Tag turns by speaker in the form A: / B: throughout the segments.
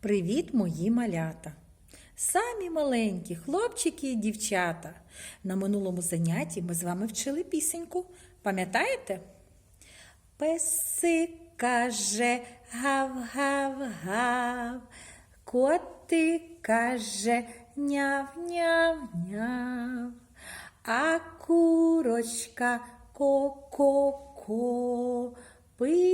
A: Привіт, мої малята! Самі маленькі хлопчики і дівчата. На минулому занятті ми з вами вчили пісеньку. Пам'ятаєте? Песик каже гав-гав-гав, котик каже няв-няв-няв, а курочка ко-ко-ко. Пийте,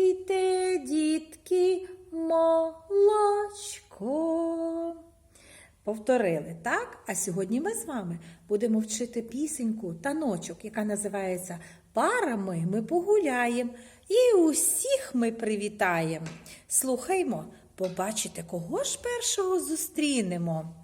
A: Повторили, так? А сьогодні ми з вами будемо вчити пісеньку таночок, яка називається Парами ми погуляємо і усіх ми привітаємо. Слухаймо, побачите, кого ж першого зустрінемо.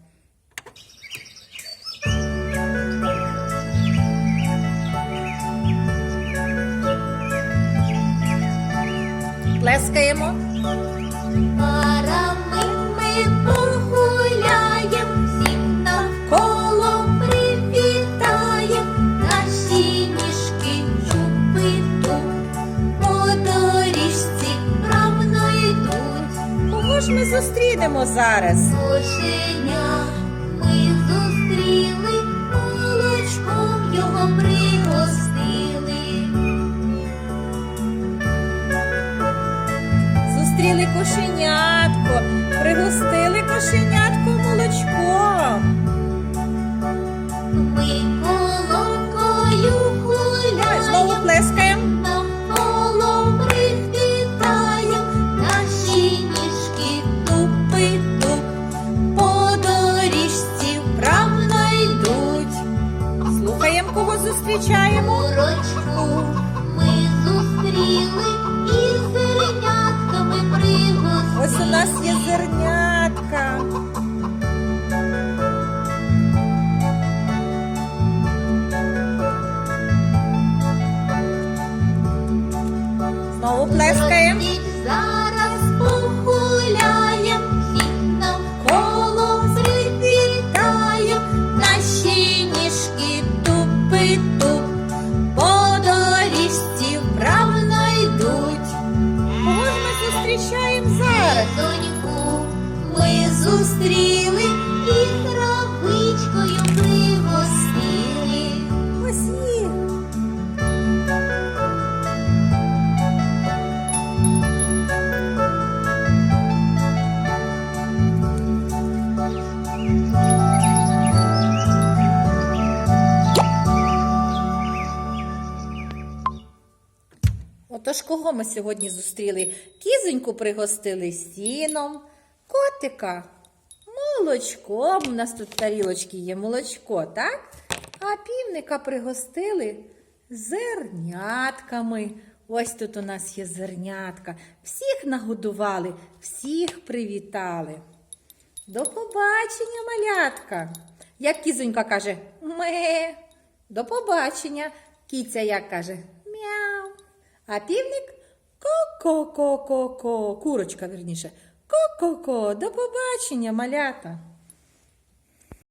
A: Плескаємо. Кого ж ми зустрінемо зараз?
B: Кошеня ми зустріли, молочком його пригостили.
A: Зустріли кошенятко, пригостили кошенятко молочком. Кого зустрічаємо.
B: Курочку ми зустріли і зернятками пригостили.
A: Ось у нас є зернятка. Зустрічаємо зараз?
B: Доньку ми зустріли і травичкою пригостили.
A: Ось їх. Отож, кого ми сьогодні зустріли? Кізоньку пригостили сіном, котика молочком. У нас тут тарілочки є молочко, так? А півника пригостили зернятками. Ось тут у нас є зернятка. Всіх нагодували, всіх привітали. До побачення, малятка. Як кізонька каже ме. До побачення. Кіця як каже. А півник ко-ко-ко-ко-ко. Курочка, верніше. Ко-ко-ко. До побачення, малята.